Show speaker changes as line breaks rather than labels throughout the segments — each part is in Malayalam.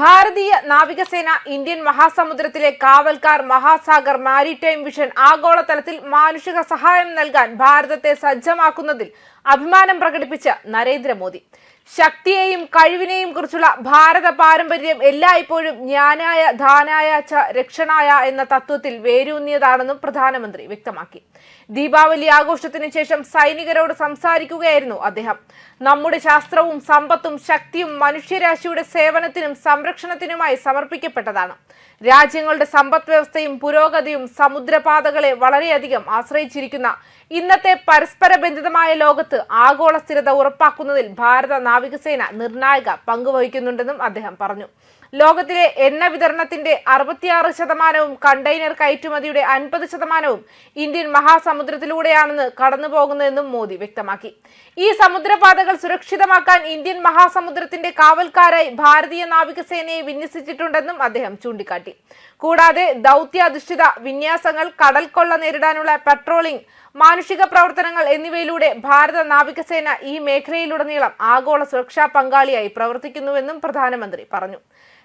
ഭാരതീയ നാവികസേന ഇന്ത്യൻ മഹാസമുദ്രത്തിലെ കാവൽക്കാർ മഹാസാഗർ മാരിടൈം വിഷൻ ആഗോളതലത്തിൽ മാനുഷിക സഹായം നൽകാൻ ഭാരതത്തെ സജ്ജമാക്കുന്നതിൽ അഭിമാനം പ്രകടിപ്പിച്ച നരേന്ദ്രമോദി. ശക്തിയെയും കഴിവിനെയും കുറിച്ചുള്ള ഭാരത പാരമ്പര്യം എല്ലായ്പ്പോഴും ജ്ഞാനായ ധാനായ ച രക്ഷണായ എന്ന തത്വത്തിൽ വേരൂന്നിയതാണെന്നും പ്രധാനമന്ത്രി വ്യക്തമാക്കി. ദീപാവലി ആഘോഷത്തിന് ശേഷം സൈനികരോട് സംസാരിക്കുകയായിരുന്നു അദ്ദേഹം. നമ്മുടെ ശാസ്ത്രവും സമ്പത്തും ശക്തിയും മനുഷ്യരാശിയുടെ സേവനത്തിനും സംരക്ഷണത്തിനുമായി സമർപ്പിക്കപ്പെട്ടതാണ്. രാജ്യങ്ങളുടെ സമ്പദ് വ്യവസ്ഥയും പുരോഗതിയും സമുദ്രപാതകളെ വളരെയധികം ആശ്രയിച്ചിരിക്കുന്ന ഇന്നത്തെ പരസ്പര ബന്ധിതമായ ലോകത്ത് ആഗോള സ്ഥിരത ഉറപ്പാക്കുന്നതിൽ ഭാരത നാവികസേന നിർണായക പങ്കുവഹിക്കുന്നുണ്ടെന്നും അദ്ദേഹം പറഞ്ഞു. ലോകത്തിലെ എണ്ണ വിതരണത്തിന്റെ അറുപത്തിയാറ് ശതമാനവും കണ്ടെയ്നർ കയറ്റുമതിയുടെ അൻപത് ശതമാനവും ഇന്ത്യൻ മഹാസമുദ്രത്തിലൂടെയാണെന്ന് കടന്നുപോകുന്നതെന്നും മോദി വ്യക്തമാക്കി. ഈ സമുദ്രപാതകൾ സുരക്ഷിതമാക്കാൻ ഇന്ത്യൻ മഹാസമുദ്രത്തിന്റെ കാവൽക്കാരായി ഭാരതീയ നാവികസേനയെ വിന്യസിച്ചിട്ടുണ്ടെന്നും അദ്ദേഹം ചൂണ്ടിക്കാട്ടി. കൂടാതെ ദൗത്യാധിഷ്ഠിത വിന്യാസങ്ങൾ കടൽ കൊള്ള നേരിടാനുള്ള പെട്രോളിംഗ് മാനുഷിക പ്രവർത്തനങ്ങൾ എന്നിവയിലൂടെ ഭാരത നാവികസേന ഈ മേഖലയിലുടനീളം ആഗോള സുരക്ഷാ പങ്കാളിയായി പ്രവർത്തിക്കുന്നുവെന്നും പ്രധാനമന്ത്രി പറഞ്ഞു.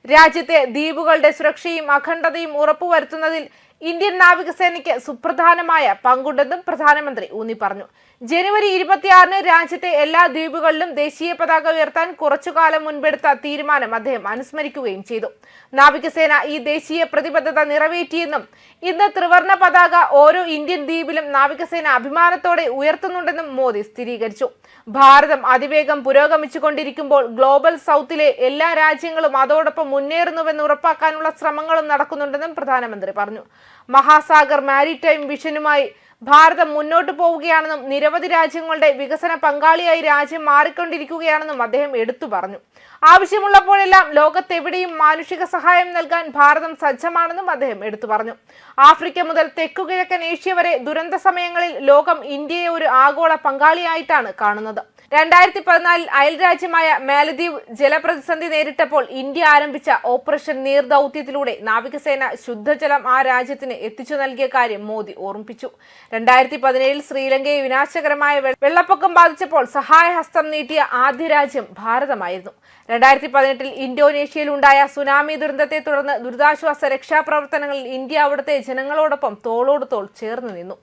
രാജ്യത്തെ ദ്വീപുകളുടെ സുരക്ഷയും അഖണ്ഡതയും ഉറപ്പുവരുത്തുന്നതിൽ ഇന്ത്യൻ നാവികസേനയ്ക്ക് സുപ്രധാനമായ പങ്കുണ്ടെന്നും പ്രധാനമന്ത്രി ഊന്നി പറഞ്ഞു. ജനുവരി ഇരുപത്തിയാറിന് രാജ്യത്തെ എല്ലാ ദ്വീപുകളിലും ദേശീയ പതാക ഉയർത്താൻ കുറച്ചുകാലം മുൻപെടുത്ത തീരുമാനം അദ്ദേഹം അനുസ്മരിക്കുകയും ചെയ്തു. നാവികസേന ഈ ദേശീയ പ്രതിബദ്ധത നിറവേറ്റിയെന്നും ഇന്ന് ത്രിവർണ പതാക ഓരോ ഇന്ത്യൻ ദ്വീപിലും നാവികസേന അഭിമാനത്തോടെ ഉയർത്തുന്നുണ്ടെന്നും മോദി സ്ഥിരീകരിച്ചു. ഭാരതം അതിവേഗം പുരോഗമിച്ചുകൊണ്ടിരിക്കുമ്പോൾ ഗ്ലോബൽ സൗത്തിലെ എല്ലാ രാജ്യങ്ങളും അതോടൊപ്പം മുന്നേറുന്നുവെന്ന് ഉറപ്പാക്കാനുള്ള ശ്രമങ്ങളും നടക്കുന്നുണ്ടെന്നും പ്രധാനമന്ത്രി പറഞ്ഞു. മഹാസാഗർ മാരിടൈം വിഷനുമായി ഭാരതം മുന്നോട്ട് പോവുകയാണെന്നും നിരവധി രാജ്യങ്ങളുടെ വികസന പങ്കാളിയായി രാജ്യം മാറിക്കൊണ്ടിരിക്കുകയാണെന്നും അദ്ദേഹം എടുത്തു പറഞ്ഞു. ആവശ്യമുള്ളപ്പോഴെല്ലാം ലോകത്തെവിടെയും മാനുഷിക സഹായം നൽകാൻ ഭാരതം സജ്ജമാണെന്നും അദ്ദേഹം എടുത്തു പറഞ്ഞു. ആഫ്രിക്ക മുതൽ തെക്കുകിഴക്കൻ ഏഷ്യ വരെ ദുരന്ത സമയങ്ങളിൽ ലോകം ഇന്ത്യയെ ഒരു ആഗോള പങ്കാളിയായിട്ടാണ് കാണുന്നത്. രണ്ടായിരത്തി പതിനാലിൽ അയൽരാജ്യമായ മാലദ്വീപ് ജലപ്രതിസന്ധി നേരിട്ടപ്പോൾ ഇന്ത്യ ആരംഭിച്ച ഓപ്പറേഷൻ നീർ ദൗത്യത്തിലൂടെ നാവികസേന ശുദ്ധജലം ആ രാജ്യത്തിന് എത്തിച്ചു നൽകിയ കാര്യം മോദി ഓർമ്മിപ്പിച്ചു. രണ്ടായിരത്തി പതിനേഴിൽ ശ്രീലങ്കയെ വിനാശകരമായ വെള്ളപ്പൊക്കം ബാധിച്ചപ്പോൾ സഹായഹസ്തം നീട്ടിയ ആദ്യ രാജ്യം ഭാരതമായിരുന്നു. രണ്ടായിരത്തി പതിനെട്ടിൽ ഇന്തോനേഷ്യയിൽ ഉണ്ടായ സുനാമി ദുരന്തത്തെ തുടർന്ന് ദുരിതാശ്വാസ രക്ഷാപ്രവർത്തനങ്ങളിൽ ഇന്ത്യ അവിടുത്തെ ജനങ്ങളോടൊപ്പം തോളോട് തോൾ ചേർന്ന് നിന്നു.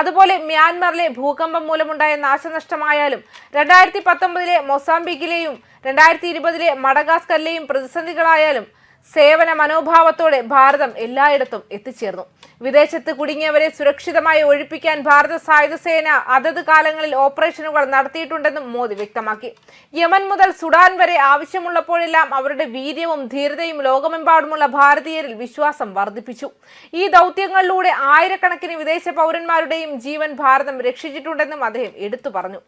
അതുപോലെ മ്യാൻമറിലെ ഭൂകമ്പം മൂലമുണ്ടായ നാശനഷ്ടമായാലും രണ്ടായിരത്തി പത്തൊമ്പതിലെ മൊസാംബിക്കിലെയും രണ്ടായിരത്തി ഇരുപതിലെ മഡഗാസ്കറിലെയും പ്രതിസന്ധികളായാലും സേവന മനോഭാവത്തോടെ ഭാരതം എല്ലായിടത്തും എത്തിച്ചേർന്നു. വിദേശത്ത് കുടുങ്ങിയവരെ സുരക്ഷിതമായി ഒഴിപ്പിക്കാൻ ഭാരത സായുധ സേന അതത് കാലങ്ങളിൽ ഓപ്പറേഷനുകൾ നടത്തിയിട്ടുണ്ടെന്നും മോദി വ്യക്തമാക്കി. യമൻ മുതൽ സുഡാൻ വരെ ആവശ്യമുള്ളപ്പോഴെല്ലാം അവരുടെ വീര്യവും ധീരതയും ലോകമെമ്പാടുമുള്ള ഭാരതീയരിൽ വിശ്വാസം വർദ്ധിപ്പിച്ചു. ഈ ദൗത്യങ്ങളിലൂടെ ആയിരക്കണക്കിന് വിദേശ പൗരന്മാരുടെയും ജീവൻ ഭാരതം രക്ഷിച്ചിട്ടുണ്ടെന്നും അദ്ദേഹം എടുത്തു പറഞ്ഞു.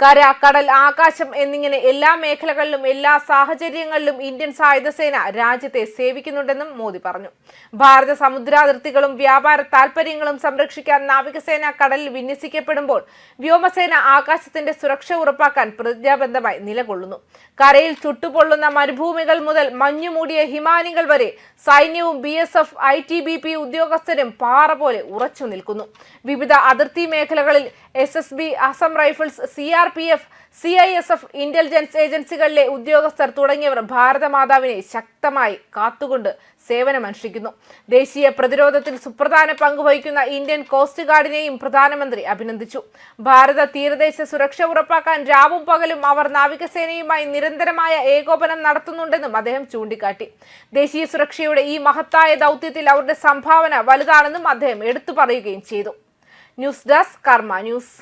കര കടൽ ആകാശം എന്നിങ്ങനെ എല്ലാ മേഖലകളിലും എല്ലാ സാഹചര്യങ്ങളിലും ഇന്ത്യൻ സായുധ സേന രാജ്യത്തെ സേവിക്കുന്നുണ്ടെന്നും മോദി പറഞ്ഞു. ഭാരത സമുദ്രാതിർത്തികളും വ്യാപാര താൽപര്യങ്ങളും സംരക്ഷിക്കാൻ നാവികസേന കടലിൽ വിന്യസിക്കപ്പെടുമ്പോൾ വ്യോമസേന ആകാശത്തിന്റെ സുരക്ഷ ഉറപ്പാക്കാൻ പ്രതിജ്ഞാബദ്ധമായി നിലകൊള്ളുന്നു. കരയിൽ ചുട്ടുപൊള്ളുന്ന മരുഭൂമികൾ മുതൽ മഞ്ഞുമൂടിയ ഹിമാനികൾ വരെ സൈന്യവും B S F I T B P ഉദ്യോഗസ്ഥരും പാറ പോലെ ഉറച്ചു നിൽക്കുന്നു. വിവിധ അതിർത്തി മേഖലകളിൽ S S B Assam rifles C R P F C I S F intelligence ഏജൻസികളിലെ ഉദ്യോഗസ്ഥർ തുടങ്ങിയവർ ഭാരതമാതാവിനെ ശക്തമായി കാത്തുകൊണ്ട് സേവനമനുഷ്ഠിക്കുന്നു. ദേശീയ പ്രതിരോധത്തിൽ സുപ്രധാന പങ്ക് വഹിക്കുന്ന ഇന്ത്യൻ കോസ്റ്റ് ഗാർഡിനെയും പ്രധാനമന്ത്രി അഭിനന്ദിച്ചു. ഭാരത തീരദേശ സുരക്ഷ ഉറപ്പാക്കാൻ രാവും പകലും അവർ നാവികസേനയുമായി നിരന്തരമായ ഏകോപനം നടത്തുന്നുണ്ടെന്നും അദ്ദേഹം ചൂണ്ടിക്കാട്ടി. ദേശീയ സുരക്ഷയുടെ ഈ മഹത്തായ ദൗത്യത്തിൽ അവരുടെ സംഭാവന വലുതാണെന്നും അദ്ദേഹം എടുത്തു പറയുകയും ചെയ്തു. News desk Karma news.